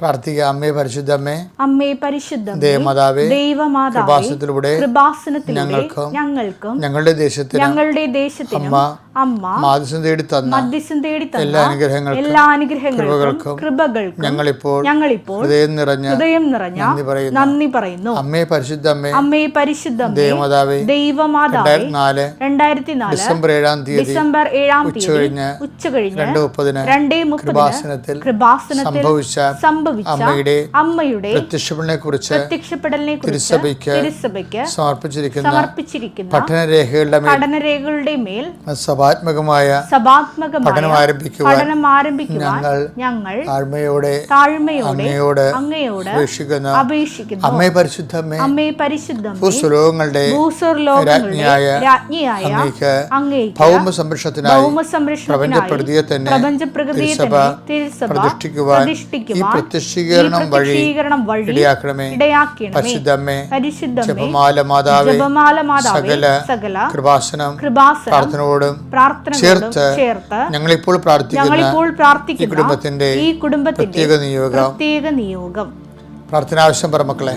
പ്രാർത്ഥിക്കുക. അമ്മേ പരിശുദ്ധമ്മേ അമ്മേ പരിശുദ്ധ ദേവമാതാവേ ദൈവമാതാവേ കൃപാസനത്തിലൂടെ ഞങ്ങൾക്കും ഞങ്ങൾക്കും ഞങ്ങളുടെ ദേശത്തിന് ഞങ്ങളുടെ ദേശത്തിനും അമ്മ അമ്മ മാധ്യസം തേടി തന്ന തേടി എല്ലാ അനുഗ്രഹങ്ങൾക്കും എല്ലാ അനുഗ്രഹങ്ങൾക്കും കൃപകൾക്കും ഞങ്ങളിപ്പോൾ ഞങ്ങളിപ്പോൾ ഹൃദയം നിറഞ്ഞ ഹൃദയം നിറഞ്ഞ നന്ദി പറയുന്നു. നന്ദി പറയുന്നു. അമ്മേ പരിശുദ്ധമ്മേ അമ്മേ പരിശുദ്ധ ദേവമാതാവേ ദൈവമാതാവേ നാല് രണ്ടായിരത്തി നാല് ഡിസംബർ ഏഴാം തീയതി ഡിസംബർ ഏഴാം തീയതി ഉച്ചകഴിഞ്ഞ് ഉച്ച കഴിഞ്ഞ് രണ്ട് മുപ്പതിന് രണ്ടേ മുപ്പതിന് കൃപാസനത്തിൽ കൃപാസനത്തിൽ സംഭവിച്ച സംഭവിച്ച അമ്മയുടെ അമ്മയുടെ പ്രത്യക്ഷപ്പെടലിനെ കുറിച്ച് പ്രത്യക്ഷപ്പെടലിനെ തിരുസഭയ്ക്ക് തിരുസഭയ്ക്ക് സമർപ്പിച്ചിരിക്കുന്ന സമർപ്പിച്ചിരിക്കുന്ന പഠനരേഖകളുടെ മേൽ പഠനരേഖകളുടെ മേൽ സഭാത്മകമായ സഭാത്മകമായ പഠനം ആരംഭിക്കുവാൻ പഠനം ആരംഭിക്കുവാൻ ഞങ്ങൾ ഞങ്ങൾ താഴ്മയോടെ താഴ്മയോടെ അങ്ങയോട് അങ്ങയോട് അപേക്ഷിക്കുന്ന. അപേക്ഷിക്കുന്നു. അമ്മേ പരിശുദ്ധമ്മേ അമ്മേ പരിശുദ്ധം ഭൂസ്വലോകങ്ങളുടെ രാജ്ഞിയായ രാജ്ഞിയായ അങ്ങേക്ക് ഭൗമ സംരക്ഷണത്തിനായി ഭൗമ സംരക്ഷണത്തിനായി പ്രപഞ്ചപ്രകൃതിയെ തന്നെ പ്രതിഷ്ഠിക്കുവാൻ പ്രത്യക്ഷീകരണം വഴി ഇടയാക്കണമേ. പരിശുദ്ധമ്മേ പരിശുദ്ധമേ ജപമാല മാതാവേ സകല കൃപാസനം പ്രാർത്ഥനയോടും ചേർത്ത് ഞങ്ങളിപ്പോൾ പ്രാർത്ഥിക്കുന്ന ഈ കുടുംബത്തിന്റെ പ്രത്യേക നിയോഗം. പ്രത്യേക നിയോഗം. പ്രാർത്ഥനാവശ്യം പറ മക്കളെ.